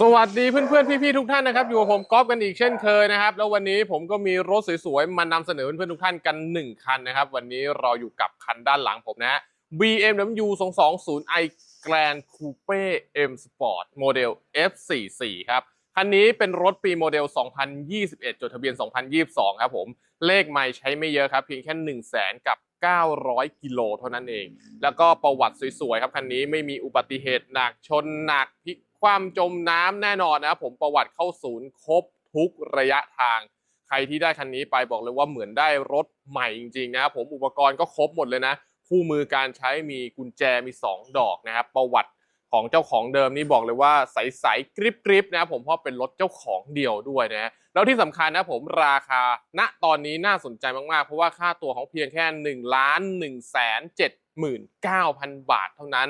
สวัสดีเพื่อนๆ พี่ๆ ทุกท่านนะครับ อยู่กับผมก๊อฟกันอีกเช่นเคยนะครับ แล้ววันนี้ผมก็มีรถสวยๆ มานำเสนอเพื่อนๆ ทุกท่านกัน 1 คันนะครับ วันนี้เราอยู่กับคันด้านหลังผมนะฮะ BMW 220i Grand Coupe M Sport โมเดล F44 ครับ คันนี้เป็นรถปีโมเดล 2021 จดทะเบียน 2022 ครับผม เลขไม่ใช้ไม่เยอะครับ เพียงแค่ 1 0 0 0 0แสนกับ900 กิโลเท่านั้นเอง แล้วก็ประวัติสวยๆ ครับ คันนี้ไม่มีอุบัติเหตุหนักชนหนักพลิก คว่ำจมน้ำแน่นอนนะครับผมประวัติเข้าศูนย์ครบทุกระยะทาง ใครที่ได้คันนี้ไปบอกเลยว่าเหมือนได้รถใหม่จริงๆนะครับผมอุปกรณ์ก็ครบหมดเลยนะคู่มือการใช้มีกุญแจมี 2 ดอกนะครับประวัติของเจ้าของเดิมนี่บอกเลยว่าใสๆกริบๆนะครับผมเพราะเป็นรถเจ้าของเดียวด้วยนะฮะแล้วที่สำคัญนะผมราคาณตอนนี้น่าสนใจมากๆ เพราะว่าค่าตัวของเพียงแค่1ล้าน1แสน79,000บาทเท่านั้น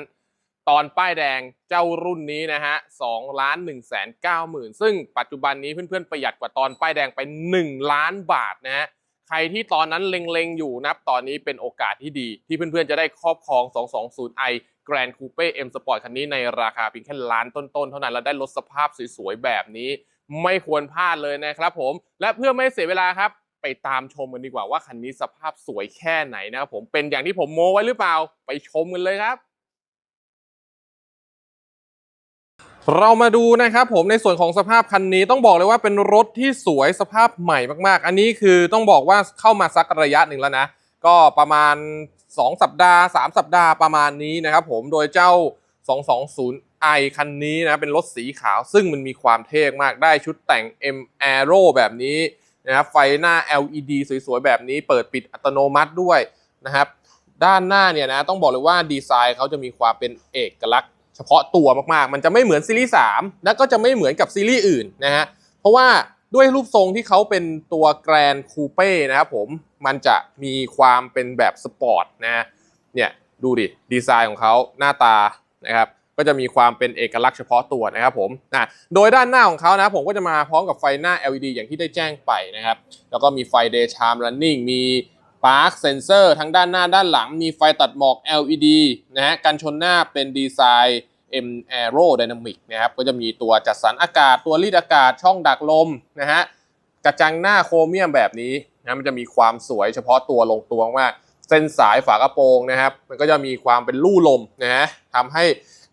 ตอนป้ายแดงเจ้ารุ่นนี้นะฮะ2ล้าน1แสน9หมื่นซึ่งปัจจุบันนี้เพื่อนๆประหยัดกว่าตอนป้ายแดงไป 1 ล้านบาทนะฮะใครที่ตอนนั้นเล็งๆ อยู่นับตอนนี้เป็นโอกาสที่ดี ที่เพื่อนๆ จะได้ครอบครอง 220i Grand Coupe M Sport คันนี้ในราคาเพียงแค่ล้านต้นๆ เท่านั้น แล้วได้รถสภาพสวยๆ แบบนี้ ไม่ควรพลาดเลยนะครับผม และเพื่อไม่เสียเวลาครับ ไปตามชมกันดีกว่าว่าคันนี้สภาพสวยแค่ไหนนะครับผมเป็นอย่างที่ผมโม้ไว้หรือเปล่า ไปชมกันเลยครับ เรามาดูนะครับผมในส่วนของสภาพคันนี้ต้องบอกเลยว่าเป็นรถที่สวยสภาพใหม่มากๆ อันนี้คือต้องบอกว่าเข้ามาสักระยะหนึ่งแล้วนะ ก็ประมาณ 2 สัปดาห์ 3 สัปดาห์ประมาณนี้นะครับผมโดยเจ้า 220i คันนี้นะเป็นรถสีขาวซึ่งมันมีความเท่มากได้ชุดแต่ง M Aero แบบนี้นะครับไฟหน้า LED สวยๆ แบบนี้เปิดปิดอัตโนมัติด้วยนะครับด้านหน้าเนี่ยนะต้องบอกเลยว่าดีไซน์เขาจะมีความเป็นเอกลักษณ์ เฉพาะตัวมากๆ มันจะไม่เหมือนซีรีส์3แล้วก็จะไม่เหมือนกับซีรีส์อื่นนะฮะ เพราะว่าด้วยรูปทรงที่เขาเป็นตัวแกรนคูเป้นะครับผม มันจะมีความเป็นแบบสปอร์ตนะฮะเนี่ยดูดิ ดีไซน์ของเขาหน้าตานะครับก็จะมีความเป็นเอกลักษณ์เฉพาะตัวนะครับผมนะโดยด้านหน้าของเขานะผมก็จะมาพร้อมกับไฟหน้า LED อย่างที่ได้แจ้งไปนะครับ แล้วก็มีไฟ Daytime Running มี Park Sensor ทั้งด้านหน้าด้านหลัง มีไฟตัดหมอก LED นะฮะกันชนหน้าเป็นดีไซน์ M Aero Dynamic นะครับก็จะมีตัวจัดสรรอากาศตัวรีดอากาศช่องดักลมนะฮะกระจังหน้าโครเมียมแบบนี้นะมันจะมีความสวยเฉพาะตัวลงตัวมากเส้นสายฝากระโปรงนะครับ มันก็จะมีความเป็นลู่ลมนะฮะทำให้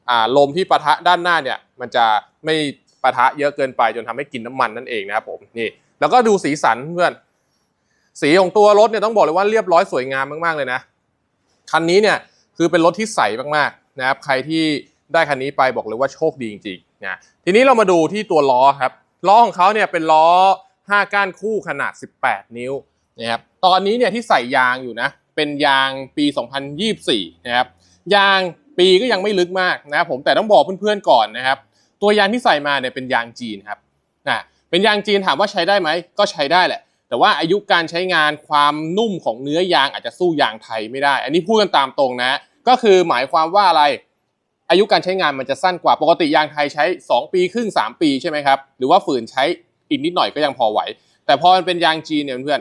อ่าลมที่ปะทะด้านหน้าเนี่ยมันจะไม่ปะทะเยอะเกินไปจนทำให้กินน้ำมันนั่นเองนะครับผมนี่แล้วก็ดูสีสันเพื่อน สีของตัวรถเนี่ยต้องบอกเลยว่าเรียบร้อยสวยงามมากๆเลยนะคันนี้เนี่ยคือเป็นรถที่ใสมากๆนะครับ ใครที่ ได้คันนี้ไปบอกเลยว่าโชคดีจริงๆนะทีนี้เรามาดูที่ตัวล้อครับล้อของเขาเนี่ยเป็นล้อ 5 ก้านคู่ขนาด 18 นิ้วนะครับตอนนี้เนี่ยที่ใส่ยางอยู่นะเป็นยางปี 2024 นะครับยางปีก็ยังไม่ลึกมากนะครับผมแต่ต้องบอกเพื่อนๆก่อนนะครับ ตัวยางที่ใส่มาเนี่ยเป็นยางจีนครับนะเป็นยางจีนถามว่าใช้ได้ไหมก็ใช้ได้แหละ แต่ว่าอายุการใช้งานความนุ่มของเนื้อยางอาจจะสู้ยางไทยไม่ได้ อันนี้พูดกันตามตรงนะ ก็คือหมายความว่าอะไร อายุการใช้งานมันจะสั้นกว่าปกติยางไทยใช้ 2 ปีครึ่ง 3 ปีใช่ไหมครับ หรือว่าฝืนใช้อีกนิดหน่อยก็ยังพอไหว แต่พอมันเป็นยางจีนเนี่ยเพื่อน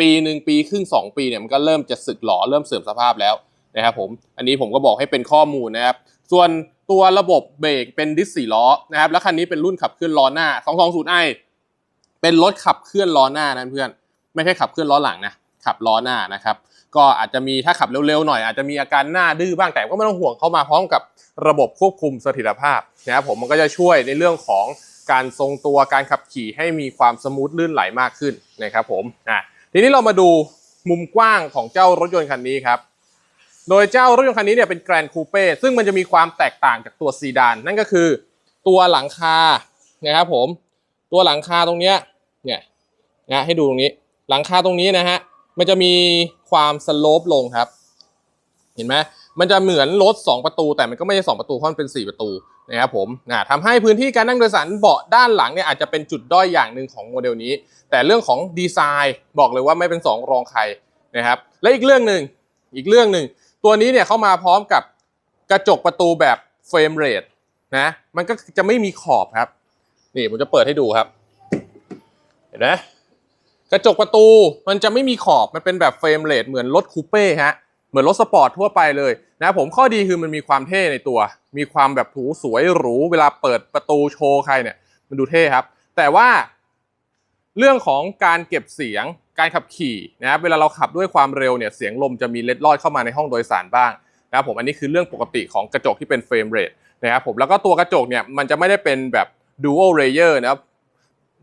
ปีหนึ่งปีครึ่ง 2 ปีเนี่ยมันก็เริ่มจะสึกหลอเริ่มเสื่อมสภาพแล้วนะครับผมอันนี้ผมก็บอกให้เป็นข้อมูลนะครับ ส่วนตัวระบบเบรกเป็นดิสสี่ล้อนะครับแล้วคันนี้เป็นรุ่นขับเคลื่อนล้อหน้า 220i เป็นรถขับเคลื่อนล้อหน้านะเพื่อน ไม่ใช่ขับเคลื่อนล้อหลังนะ ขับล้อหน้านะครับ ก็อาจจะมีถ้าขับเร็วๆหน่อยอาจจะมีอาการหน้าดื้อบ้างแต่ก็ไม่ต้องห่วงเข้ามาพร้อมกับระบบควบคุมสถิรภาพนะครับผมมันก็จะช่วยในเรื่องของการทรงตัวการขับขี่ให้มีความสมูทลื่นไหลมากขึ้นนะครับผมอะทีนี้เรามาดูมุมกว้างของเจ้ารถยนต์คันนี้ครับโดยเจ้ารถยนต์คันนี้เนี่ยเป็นแกรนคูเป้ซึ่งมันจะมีความแตกต่างจากตัวซีดานนั่นก็คือตัวหลังคานะครับผมตัวหลังคาตรงเนี้ยเนี่ยนะให้ดูตรงนี้หลังคาตรงนี้นะฮะ มันจะมีความสโลปลงครับ เห็นไหมมันจะเหมือนรถ2ประตู แต่มันก็ไม่ใช่2ประตูเพราะมันเป็น 4 ประตูนะครับผมนะทำให้พื้นที่การนั่งโดยสารเบาะด้านหลังเนี่ยอาจจะเป็นจุดด้อยอย่างหนึ่งของโมเดลนี้ แต่เรื่องของดีไซน์บอกเลยว่าไม่เป็น 2 รองใครนะครับ และอีกเรื่องหนึ่งอีกเรื่องหนึ่งตัวนี้เนี่ยเข้ามาพร้อมกับกระจกประตูแบบเฟรมเรทนะมันก็จะไม่มีขอบครับ นี่ผมจะเปิดให้ดูครับ เห็นไหม กระจกประตูมันจะไม่มีขอบมันเป็นแบบเฟรมเรทเหมือนรถคูเป้ฮะเหมือนรถสปอร์ตทั่วไปเลยนะผมข้อดีคือมันมีความเท่ในตัว มีความแบบถูสวยหรูเวลาเปิดประตูโชว์ใครเนี่ย มันดูเท่ครับ แต่ว่าเรื่องของการเก็บเสียงการขับขี่นะครับเวลาเราขับด้วยความเร็วเนี่ยเสียงลมจะมีเล็ดลอดเข้ามาในห้องโดยสารบ้างนะครับผมอันนี้คือเรื่องปกติของกระจกที่เป็นเฟรมเรทนะครับผมแล้วก็ตัวกระจกเนี่ยมันจะไม่ได้เป็นแบบ dual layer นะครับ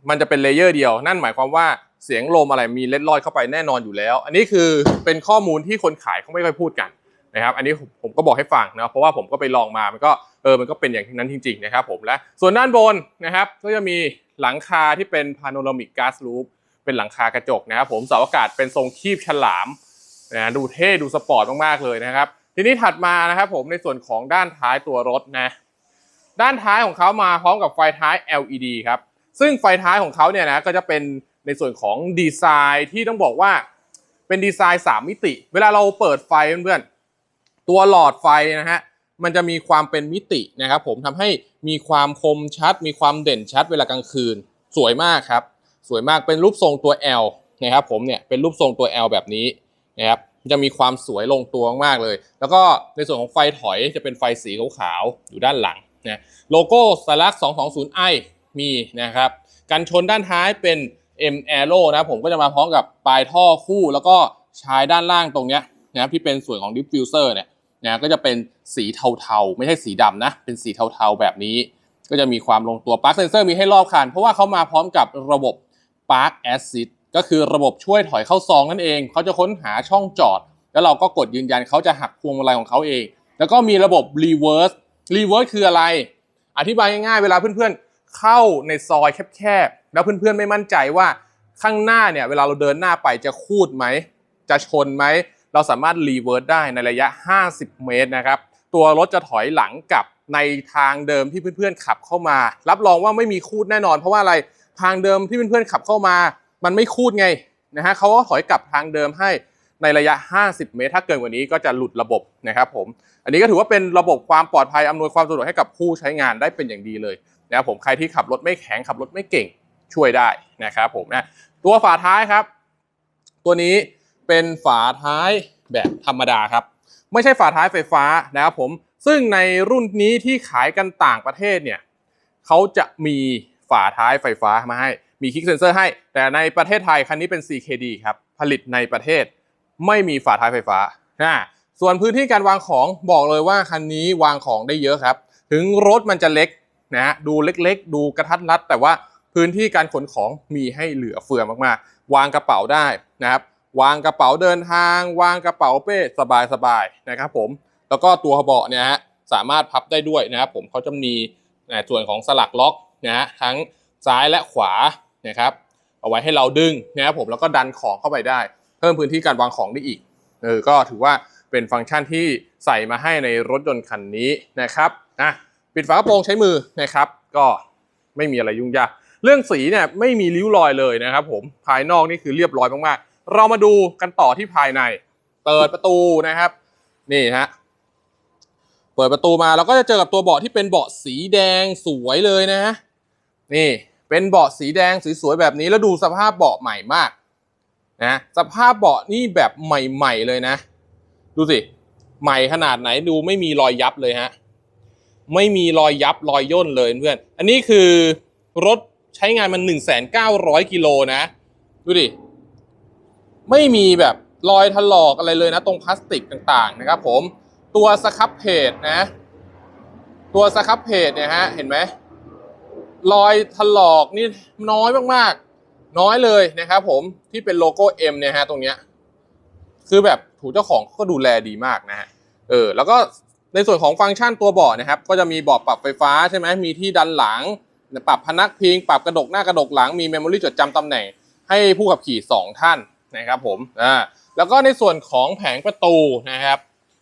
มันจะเป็นเลเยอร์เดียว นั่นหมายความว่า เสียงลมอะไรมีเล็ดลอดเข้าไปแน่นอนอยู่แล้ว อันนี้คือเป็นข้อมูลที่คนขายเขาไม่ค่อยพูดกันนะครับ อันนี้ผมก็บอกให้ฟังนะเพราะว่าผมก็ไปลองมามันก็เออมันก็เป็นอย่างนั้นจริงๆนะครับผมและส่วนด้านบนนะครับก็จะมีหลังคาที่เป็น panoramic glass roof เป็นหลังคากระจกนะครับผมเสาอากาศเป็นทรงคีบฉลามนะดูเท่ดูสปอร์ตมากๆเลยนะครับ ทีนี้ถัดมานะครับผมในส่วนของด้านท้ายตัวรถนะด้านท้ายของเขามาพร้อมกับไฟท้าย LED ครับซึ่งไฟท้ายของเขาเนี่ยนะก็จะเป็นในส่วนของดีไซน์ที่ต้องบอกว่าเป็นดีไซน์ 3 มิติ เวลาเราเปิดไฟเพื่อนๆตัวหลอดไฟนะฮะมันจะมีความเป็นมิตินะครับผมทำให้มีความคมชัด มีความเด่นชัดเวลากลางคืน สวยมากครับ สวยมากเป็นรูปทรงตัว L นะครับผมเนี่ยเป็นรูปทรงตัว L แบบนี้นะครับจะมีความสวยลงตัวมากเลย แล้วก็ในส่วนของไฟถอยจะเป็นไฟสีขาวๆอยู่ด้านหลังนะโลโก้สลัก 220i มีนะครับกันชนด้านท้ายเป็น M Aero นะผมก็จะมาพร้อมกับปลายท่อคู่ แล้วก็ชายด้านล่างตรงเนี้ยนะที่เป็นส่วนของ diffuser เนี่ยนะก็จะเป็นสีเทาๆ ไม่ใช่สีดำนะ เป็นสีเทาๆแบบนี้ ก็จะมีความลงตัว Park Sensor มีให้รอบคัน เพราะว่าเขามาพร้อมกับระบบ Park Assist ก็คือระบบช่วยถอยเข้าซองนั่นเอง เขาจะค้นหาช่องจอด แล้วเราก็กดยืนยันเขาจะหักพวงมาลัยของเขาเอง แล้วก็มีระบบ Reverse Reverse คืออะไร อธิบายง่ายๆ เวลาเพื่อนๆ เข้าในซอยแคบๆ แล้วเพื่อนๆไม่มั่นใจว่าข้างหน้าเนี่ยเวลาเราเดินหน้าไปจะคูดไหม จะชนไหม เราสามารถรีเวิร์สได้ในระยะ 50 เมตรนะครับ ตัวรถจะถอยหลังกลับในทางเดิมที่เพื่อนๆขับเข้ามา รับรองว่าไม่มีคูดแน่นอน เพราะว่าอะไรทางเดิมที่เพื่อนๆขับเข้ามา มันไม่คูดไงนะฮะเขาก็ถอยกลับทางเดิมให้ในระยะ 50 เมตร ถ้าเกินกว่านี้ก็จะหลุดระบบนะครับผม อันนี้ก็ถือว่าเป็นระบบความปลอดภัยอำนวยความสะดวกให้กับผู้ใช้งานได้เป็นอย่างดีเลย นะครับผมใครที่ขับรถไม่แข็งขับรถไม่เก่งช่วยได้นะครับผมนะตัวฝาท้ายครับ ตัวนี้เป็นฝาท้ายแบบธรรมดาครับ ไม่ใช่ฝาท้ายไฟฟ้านะครับผมซึ่งในรุ่นนี้ที่ขายกันต่างประเทศเนี่ยเขาจะมีฝาท้ายไฟฟ้ามาให้มีคลิกเซนเซอร์ให้ แต่ในประเทศไทยคันนี้เป็น CKD ครับ ผลิตในประเทศไม่มีฝาท้ายไฟฟ้านะส่วนพื้นที่การวางของบอกเลยว่าคันนี้วางของได้เยอะครับ ถึงรถมันจะเล็ก นะฮะดูเล็กๆ ดูกระทัดรัด แต่ว่าพื้นที่การขนของมีให้เหลือเฟือมากๆ วางกระเป๋าได้นะครับวางกระเป๋าเดินทาง วางกระเป๋าเป้สบายๆนะครับผมแล้วก็ตัวเบาะเนี่ยฮะสามารถพับได้ด้วยนะครับผมเขาจะมีส่วนของสลักล็อกนะฮะทั้งซ้ายและขวานะครับเอาไว้ให้เราดึงนะครับผมแล้วก็ดันของเข้าไปได้ เพิ่มพื้นที่การวางของได้อีกเออก็ถือว่าเป็นฟังก์ชันที่ใส่มาให้ในรถยนต์คันนี้นะครับนะ ปิดฝากระโปรงใช้มือนะครับ ก็ไม่มีอะไรยุ่งยากเรื่องสีเนี่ยไม่มีริ้วรอยเลยนะครับ ผมภายนอกนี่คือเรียบร้อยมากๆ เรามาดูกันต่อที่ภายใน เปิดประตูนะครับ นี่ฮะเปิดประตูมาเราก็จะเจอกับตัวเบาะที่เป็นเบาะสีแดงสวยเลยนะฮะนี่เป็นเบาะสีแดงสวยๆแบบนี้แล้วดูสภาพเบาะใหม่มากนะสภาพเบาะนี่แบบใหม่ๆเลยนะ ดูสิ ใหม่ขนาดไหนดูไม่มีรอยยับเลยฮะ ไม่มีรอยยับรอยย่นเลยเพื่อน อันนี้คือรถใช้งานมันหนึ่งแสนเก้าร้อยกิโลนะ ดูดิ ไม่มีแบบรอยถลอกอะไรเลยนะ ตรงพลาสติกต่างๆนะครับผม ตัวสครับเพจนะ ตัวสครับเพจเนี่ยฮะ เห็นไหม รอยถลอกนี่น้อยมากๆ น้อยเลยนะครับผม ที่เป็นโลโก้ M เนี่ยฮะตรงเนี้ย คือแบบถูเจ้าของก็ดูแลดีมากนะฮะ เออ แล้วก็ ในส่วนของฟังก์ชันตัวเบาะนะครับ ก็จะมีเบาะปรับไฟฟ้าใช่ไหมมีที่ดันหลัง ปรับพนักพิง ปรับกระดกหน้ากระดกหลัง มีเมมโมรี่จดจำตำแหน่ง ให้ผู้ขับขี่ 2 ท่านนะครับผมอ่าแล้วก็ในส่วนของแผงประตูนะครับ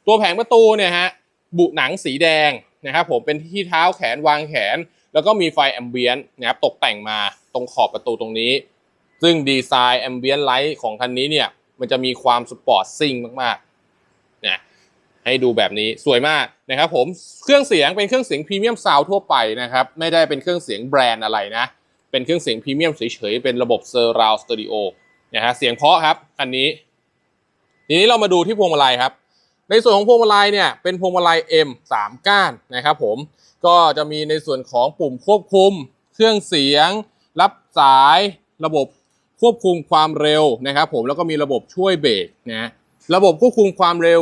ตัวแผงประตูเนี่ยฮะบุหนังสีแดงนะครับผมเป็นที่เท้าแขนวางแขน แล้วก็มีไฟแอมเบียนนะครับตกแต่งมาตรงขอบประตูตรงนี้ ซึ่งดีไซน์แอมเบียนไลท์ของคันนี้เนี่ยมันจะมีความสปอร์ตซิ่งมาก ให้ดูแบบนี้สวยมากนะครับผมเครื่องเสียงเป็นเครื่องเสียงพรีเมียมซาวทั่วไปนะครับไม่ได้เป็นเครื่องเสียงแบรนด์อะไรนะ เป็นเครื่องเสียงพรีเมียมเฉยๆเป็นระบบเซอร์ราวสตูดิโอนะฮะเสียงเพาะครับคันนี้ ทีนี้เรามาดูที่พวงมาลัยครับ ในส่วนของพวงมาลัยเนี่ยเป็นพวงมาลัย M 3ก้านนะครับผมก็จะมีในส่วนของปุ่มควบคุม เครื่องเสียง รับสายระบบควบคุมความเร็วนะครับผมแล้วก็มีระบบช่วยเบรกนะระบบควบคุมความเร็ว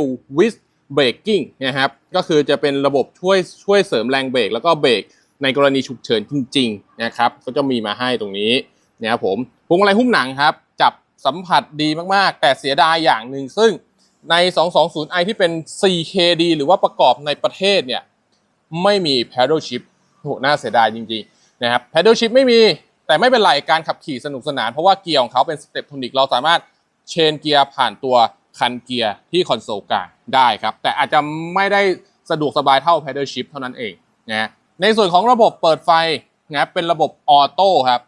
with braking นะครับก็คือจะเป็นระบบช่วยช่วยเสริมแรงเบรกแล้วก็เบรกในกรณีฉุกเฉินจริงๆนะครับก็จะมีมาให้ตรงนี้นะครับผมพวงมาลัยหุ้มหนังครับ จับสัมผัสดีมากๆ แต่เสียดายอย่างหนึ่งซึ่งใน 220i ที่เป็น 4KD หรือว่าประกอบในประเทศเนี่ยไม่มี paddle shift โหน่าเสียดายจริงๆนะครับ paddle shift ไม่มีแต่ไม่เป็นไรการขับขี่สนุกสนาน เพราะว่าเกียร์ของเขาเป็นสเต็ปโทนิกเราสามารถเชนเกียร์ผ่านตัว คันเกียร์ที่คอนโซลกลางได้ครับ แต่อาจจะไม่ได้สะดวกสบายเท่า paddle shift เท่านั้นเองนะในส่วนของระบบเปิดไฟนะเป็นระบบออโต้ครับ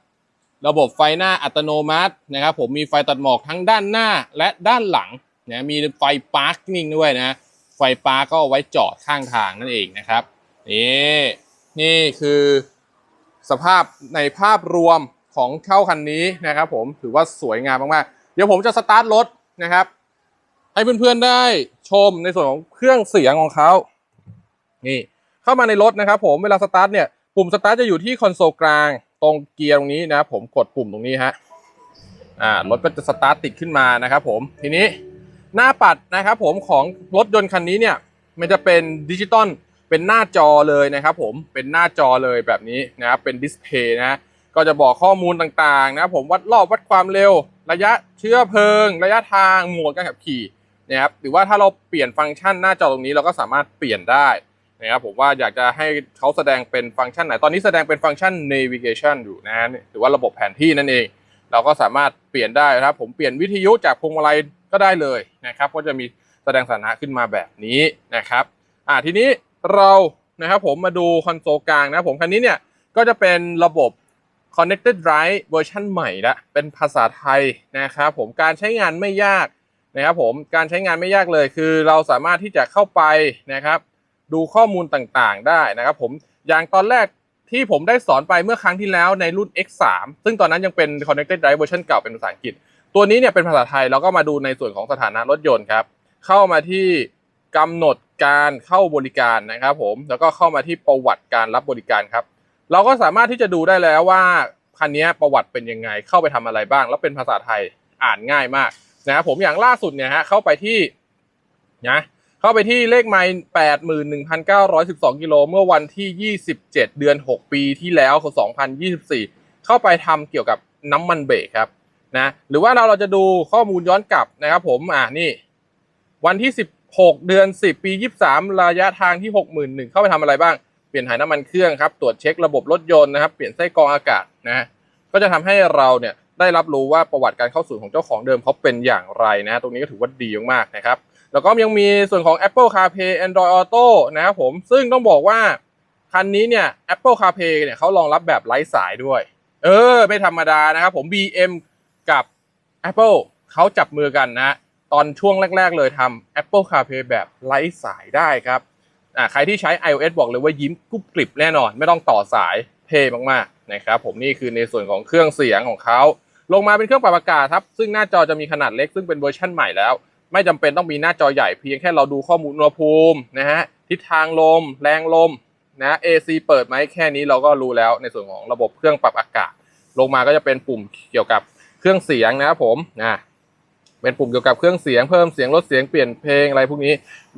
ระบบไฟหน้าอัตโนมัตินะครับ ผมมีไฟตัดหมอกทั้งด้านหน้าและด้านหลังนะมีไฟปาร์กนิ่งด้วยนะ ไฟปาร์กก็เอาไว้จอดข้างทางนั่นเองนะครับนี่นี่คือสภาพในภาพรวมของเข้าคันนี้นะครับ ผมถือว่าสวยงามมากๆเดี๋ยวผมจะสตาร์ทรถนะครับ ให้เพื่อนๆได้ชมในส่วนของเครื่องเสียงของเขา นี่เข้ามาในรถนะครับผมเวลาสตาร์ทเนี่ยปุ่มสตาร์ทจะอยู่ที่คอนโซลกลางตรงเกียร์ตรงนี้นะครับผมกดปุ่มตรงนี้ฮะอ่ารถก็จะสตาร์ทติดขึ้นมานะครับผมทีนี้หน้าปัดนะครับผมของรถยนต์คันนี้เนี่ย มันจะเป็นดิจิตอลเป็นหน้าจอเลยนะครับผมเป็นหน้าจอเลยแบบนี้นะครับเป็นดิสเพย์นะก็จะบอกข้อมูลต่างๆ นะครับผมวัดรอบวัดความเร็ว ระยะเชื้อเพลิง ระยะทางหมดการขับขี่ นะครับหรือว่าถ้าเราเปลี่ยนฟังก์ชันหน้าจอตรงนี้เราก็สามารถเปลี่ยนได้นะครับผมว่าอยากจะให้เขาแสดงเป็นฟังก์ชันไหน ตอนนี้แสดงเป็นฟังก์ชัน navigation อยู่นะหรือว่าระบบแผนที่นั่นเอง เราก็สามารถเปลี่ยนได้นะครับผมเปลี่ยนวิทยุจากพวงมาลัยก็ได้เลยนะครับก็จะมีแสดงสถานะขึ้นมาแบบนี้นะครับอ่าทีนี้เรานะครับผมมาดูคอนโซลกลางนะผมคันนี้เนี่ยก็จะเป็นระบบ connected drive เวอร์ชันใหม่ละเป็นภาษาไทยนะครับผมการใช้งานไม่ยาก นะครับผมการใช้งานไม่ยากเลยคือเราสามารถที่จะเข้าไปนะครับ ดูข้อมูลต่างๆได้นะครับผมอย่างตอนแรกที่ผมได้สอนไปเมื่อครั้งที่แล้วในรุ่น X3 ซึ่งตอนนั้นยังเป็น connected drive เวอร์ชันเก่าเป็นภาษาอังกฤษ ตัวนี้เนี่ยเป็นภาษาไทยเราก็มาดูในส่วนของสถานะรถยนต์ครับ เข้ามาที่กำหนดการเข้าบริการนะครับผมแล้วก็เข้ามาที่ประวัติการรับบริการครับ เราก็สามารถที่จะดูได้แล้วว่าคันนี้ประวัติเป็นยังไง เข้าไปทำอะไรบ้าง แล้วเป็นภาษาไทยอ่านง่ายมาก นะครับผมอย่างล่าสุดเนี่ยฮะเข้าไปที่นะเข้าไปที่เลขไมล์แปดหมื่นหนึ่งพันเก้าร้อยสิบสองกิโลเมื่อวันที่ยี่สิบเจ็ดเดือนหกปีที่แล้วของสองพันยี่สิบสี่เข้าไปทำเกี่ยวกับน้ำมันเบรกครับนะหรือว่าเราเราจะดูข้อมูลย้อนกลับนะครับผมอ่านี่ วันที่16เดือน10ปี23ระยะทางที่61,000เข้าไปทำอะไรบ้างเปลี่ยนถ่ายน้ำมันเครื่องครับตรวจเช็คระบบรถยนต์นะครับ เปลี่ยนไส้กรองอากาศนะฮะก็จะทำให้เราเนี่ย ได้รับรู้ว่าประวัติการเข้าสู่ของเจ้าของเดิมเขาเป็นอย่างไรนะ ตรงนี้ก็ถือว่าดีมากนะครับ แล้วก็ยังมีส่วนของ Apple CarPlay Android Auto นะครับผม ซึ่งต้องบอกว่า คันนี้เนี่ย Apple CarPlay เนี่ยเขารองรับแบบไร้สายด้วย เออ ไม่ธรรมดานะครับผม BM กับ Apple เขาจับมือกันนะ ตอนช่วงแรก ๆ เลยทำ Apple CarPlay แบบไร้สายได้ครับอ่าใครที่ใช้ iOS บอกเลยว่ายิ้มกรุบกริบแน่นอน ไม่ต้องต่อสายเท่มากๆนะครับผมนี่คือในส่วนของเครื่องเสียงของเขา ลงมาเป็นเครื่องปรับอากาศครับ ซึ่งหน้าจอจะมีขนาดเล็ก ซึ่งเป็นเวอร์ชั่นใหม่แล้ว ไม่จำเป็นต้องมีหน้าจอใหญ่เพียงแค่เราดูข้อมูลอุณหภูมินะฮะทิศทางลม แรงลมนะ AC เปิดไหมแค่นี้เราก็รู้แล้วในส่วนของระบบเครื่องปรับอากาศ ลงมาก็จะเป็นปุ่มเกี่ยวกับเครื่องเสียงนะครับผมนะเป็นปุ่มเกี่ยวกับเครื่องเสียงเพิ่มเสียงลดเสียงเปลี่ยนเพลงอะไรพวกนี้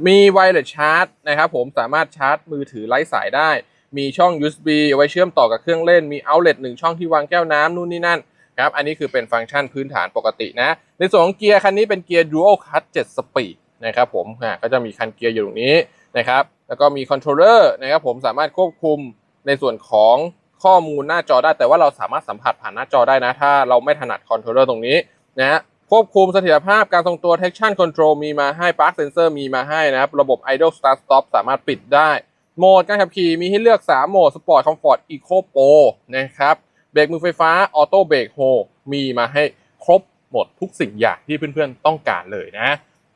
มีไวเลสชาร์จนะครับผมสามารถชาร์จมือถือไร้สายได้ มีช่อง USB ไว้เชื่อมต่อกับเครื่องเล่น มีเอาเล t หนึ่งช่องที่วางแก้วน้ำนู่นนี่นั่น ครับ อันนี้คือเป็นฟังก์ชันพื้นฐานปกตินะ ในส่วนของเกียร์คันนี้เป็นเกียร์ Dual Clutch 7 Speed นะครับผมอ่าก็จะมีคันเกียร์อยู่ตรงนี้นะครับ แล้วก็มีคอนโทรลเลอร์นะครับผมสามารถควบคุมในส่วนของข้อมูลหน้าจอได้ แต่ว่าเราสามารถสัมผัสผ่านหน้าจอได้นะ ถ้าเราไม่ถนัดคอนโทรลเลอร์ตรงนี้นะฮะควบคุมเสถียรภาพการทรงตัว traction control มีมาให้ park sensor มีมาให้นะครับ ระบบ idle start stop สามารถปิดได้ โหมดการขับขี่มีให้เลือก 3 โหมด Sport Comfort Eco Pro นะครับ เบรกมือไฟฟ้า Auto Brake Hold มีมาให้ครบหมดทุกสิ่งอย่างที่เพื่อนๆต้องการเลยนะ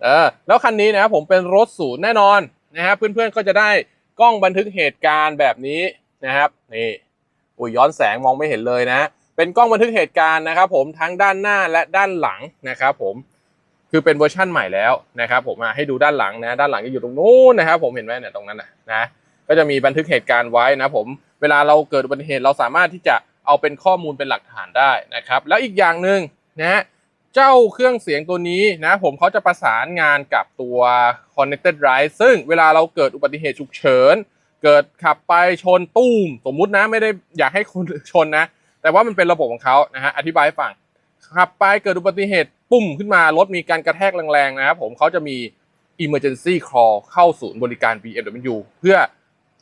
เออแล้วคันนี้นะครับผมเป็นรถศูนย์แน่นอนนะครับเพื่อนๆก็จะได้กล้องบันทึกเหตุการณ์แบบนี้นะครับนี่อุ้ยย้อนแสงมองไม่เห็นเลยนะ เป็นกล้องบันทึกเหตุการณ์นะครับผมทั้งด้านหน้าและด้านหลังนะครับผมคือเป็นเวอร์ชั่นใหม่แล้วนะครับผมมาให้ดูด้านหลังนะด้านหลังจะอยู่ตรงนู้นนะครับผมเห็นไหมเนี่ยตรงนั้นนะนะก็จะมีบันทึกเหตุการณ์ไว้นะผมเวลาเราเกิดอุบัติเหตุเราสามารถที่จะ เอาเป็นข้อมูลเป็นหลักฐานได้นะครับ แล้วอีกอย่างหนึ่งนะเจ้าเครื่องเสียงตัวนี้นะผมเขาจะประสานงานกับตัว connected drive ซึ่งเวลาเราเกิดอุบัติเหตุฉุกเฉิน เกิดขับไปชนตู้ม สมมุตินะไม่ได้อยากให้คนชนนะ แต่ว่ามันเป็นระบบของเขานะฮะอธิบายให้ฟังขับไปเกิดอุบัติเหตุปุ้มขึ้นมารถมีการกระแทกแรงๆนะครับผมเขาจะมี emergency call เข้าศูนย์บริการ BMW เพื่อ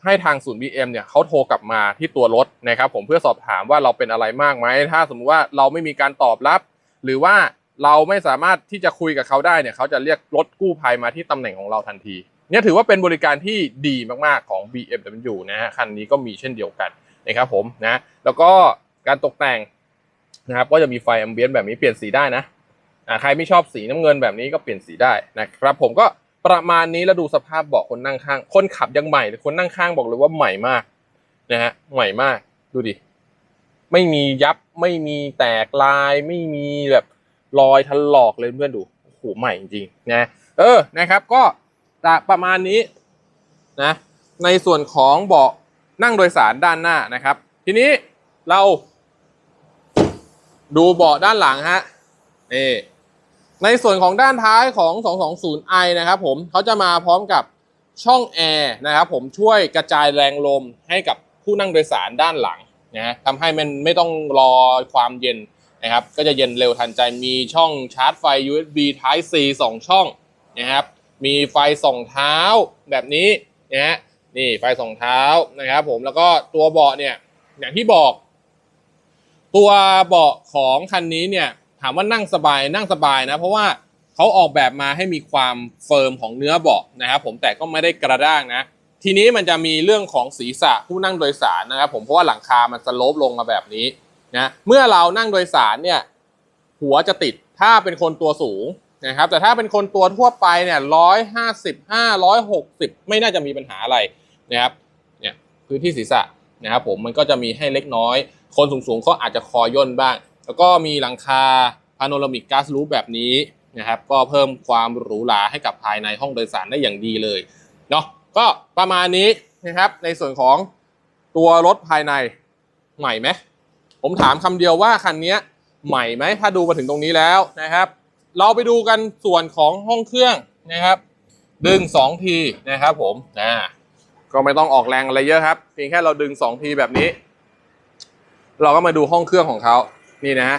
ให้ทางศูนย์ BM เนี่ยเขาโทรกลับมาที่ตัวรถนะครับผมเพื่อสอบถามว่าเราเป็นอะไรมากไหมถ้าสมมุติว่าเราไม่มีการตอบรับ หรือว่าเราไม่สามารถที่จะคุยกับเขาได้เนี่ยเขาจะเรียกรถกู้ภัยมาที่ตำแหน่งของเราทันทีเนี่ยถือว่าเป็นบริการที่ดีมากๆของ BMW นะฮะคันนี้ก็มีเช่นเดียวกันนะครับผมนะแล้วก็การตกแต่งนะครับก็จะมีไฟแอมเบียนต์แบบนี้เปลี่ยนสีได้นะใครไม่ชอบสีน้ำเงินแบบนี้ก็เปลี่ยนสีได้นะครับผมก็ ประมาณนี้แล้วดูสภาพเบาะคนนั่งข้าง คนขับยังใหม่เลยคนนั่งข้างบอกเลยว่าใหม่มากนะฮะใหม่มากดูดิไม่มียับไม่มีแตกลายไม่มีแบบรอยถลอกเลยเพื่อนดูโอ้โหใหม่จริงๆนะเออนะครับก็ประมาณนี้นะในส่วนของเบาะนั่งโดยสารด้านหน้านะครับ ทีนี้เราดูเบาะด้านหลังฮะนี่ ในส่วนของด้านท้ายของ 220i นะครับผมเขาจะมาพร้อมกับช่องแอร์นะครับผมช่วยกระจายแรงลมให้กับผู้นั่งโดยสารด้านหลังนะทำให้มันไม่ต้องรอความเย็นนะครับ ก็จะเย็นเร็วทันใจมีช่องชาร์จไฟ USB Type C 2 ช่องนะครับ มีไฟส่องเท้าแบบนี้นะฮะนี่ไฟส่องเท้านะครับผมแล้วก็ตัวเบาะเนี่ยอย่างที่บอก ตัวเบาะของคันนี้เนี่ย ถามว่านั่งสบายนั่งสบายนะ เพราะว่าเขาออกแบบมาให้มีความเฟิร์มของเนื้อเบาะนะครับผมแต่ก็ไม่ได้กระด้างนะ ทีนี้มันจะมีเรื่องของศีรษะผู้นั่งโดยสารนะครับผมเพราะว่าหลังคามันสโลปลงมาแบบนี้นะเมื่อเรานั่งโดยสารเนี่ยหัวจะติดถ้าเป็นคนตัวสูงนะครับแต่ถ้าเป็นคนตัวทั่วไปเนี่ยร้อยห้าสิบห้าร้อยหกสิบไม่น่าจะมีปัญหาอะไรนะครับเนี่ยพื้นที่ศีรษะนะครับผมมันก็จะมีให้เล็กน้อย คนสูงๆก็อาจจะคอย่นบ้าง แล้วก็มีหลังคาพาโนรามิกกาซรูฟแบบนี้นะครับ ก็เพิ่มความหรูหราให้กับภายในห้องโดยสารได้อย่างดีเลยเนาะก็ประมาณนี้นะครับ ในส่วนของตัวรถภายในใหม่ไหมผมถามคำเดียวว่าคันนี้ใหม่ไหมถ้าดูมาถึงตรงนี้แล้วนะครับ เราไปดูกันส่วนของห้องเครื่องนะครับ ดึง 2 ทีนะครับผมนะก็ไม่ต้องออกแรงอะไรเยอะครับ เพียงแค่เราดึง 2 ทีแบบนี้ เราก็มาดูห้องเครื่องของเขา นี่นะ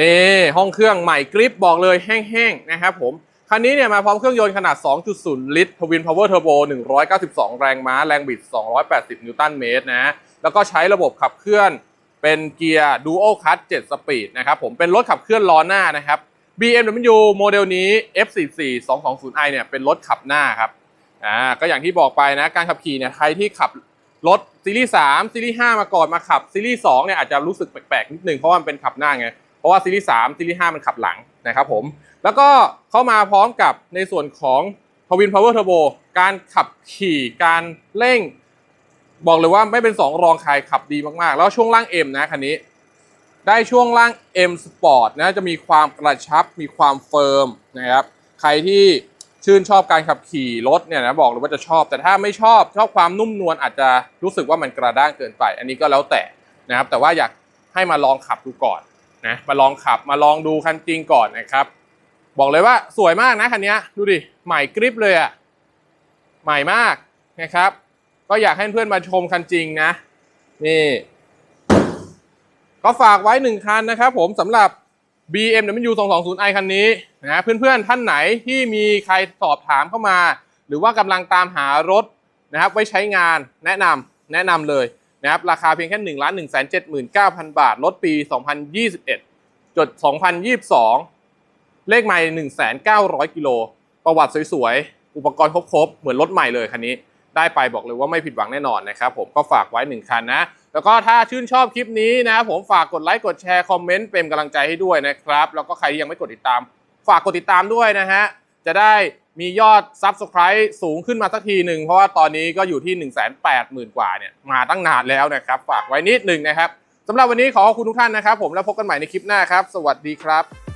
นี่ห้องเครื่องใหม่กริปบอกเลยแห้งๆนะครับผมคันนี้เนี่ยมาพร้อมเครื่องยนต์ขนาด 2.0 ลิตรทวินพาวเวอร์เทอร์โบ192 แรงม้า แรงบิด 280 นิวตันเมตรนะ แล้วก็ใช้ระบบขับเคลื่อนเป็นเกียร์ Dual Clutch 7สปีดนะครับผม เป็นรถขับเคลื่อนล้อหน้านะครับ BMW โมเดลนี้ F44 220i เนี่ยเป็นรถขับหน้าครับ อ่า ก็อย่างที่บอกไปนะ การขับขี่เนี่ย ใครที่ขับ รถซีรีส์3ซีรีส์5มาก่อนมาขับซีรีส์2เนี่ยอาจจะรู้สึกแปลกๆนิดนึงเพราะว่ามันเป็นขับหน้าไงเพราะว่าซีรีส์3ซีรีส์5มันขับหลังนะครับผมแล้วก็เข้ามาพร้อมกับในส่วนของทวินพาวเวอร์เทอร์โบการขับขี่การเร่ง บอกเลยว่าไม่เป็นสองรองใครขับดีมากๆ แล้วช่วงล่าง M นะคันนี้ ได้ช่วงล่าง M Sport นะจะมีความกระชับมีความเฟิร์มนะครับใครที่ ชื่นชอบการขับขี่รถเนี่ยนะบอกเลยว่าจะชอบ แต่ถ้าไม่ชอบชอบความนุ่มนวลอาจจะรู้สึกว่ามันกระด้างเกินไป อันนี้ก็แล้วแต่นะครับ แต่ว่าอยากให้มาลองขับดูก่อนนะมาลองขับมาลองดูคันจริงก่อนนะครับ บอกเลยว่าสวยมากนะคันนี้ดูดิใหม่กริปเลยอะใหม่มากนะครับ ก็อยากให้เพื่อนมาชมคันจริงนะนี่ก็ฝากไว้หนึ่งคันนะครับ ผมสำหรับ BMW 220i คันนี้นะเพื่อนๆท่านไหนที่มีใครสอบถามเข้ามา หรือว่ากำลังตามหารถนะครับไว้ใช้งานแนะนำแนะนำเลยนะครับราคาเพียงแค่1 1 7 9 0 0 0บาท รถปี 2021 จด 2022 เลขใหม่ 1,900 กิโล ประวัติสวยๆ อุปกรณ์ครบๆ เหมือนรถใหม่เลยคันนี้ ได้ไปบอกเลยว่าไม่ผิดหวังแน่นอนนะครับผมก็ฝากไว้หนึ่งคันนะ แล้วก็ถ้าชื่นชอบคลิปนี้นะผมฝากกดไลค์กดแชร์คอมเมนต์เป็นกำลังใจให้ด้วยนะครับ แล้วก็ใครที่ยังไม่กดติดตาม ฝากกดติดตามด้วยนะฮะจะได้มียอด Subscribe สูงขึ้นมาสักทีหนึ่งเพราะว่าตอนนี้ก็อยู่ที่ 1 8 0 0 0 0 กว่าเนี่ยมาตั้งนานแล้วนะครับ ฝากไว้นิดหนึ่งนะครับสำหรับวันนี้ขอขอบคุณทุกท่านนะครับ ผมแล้วพบกันใหม่ในคลิปหน้าครับ สวัสดีครับ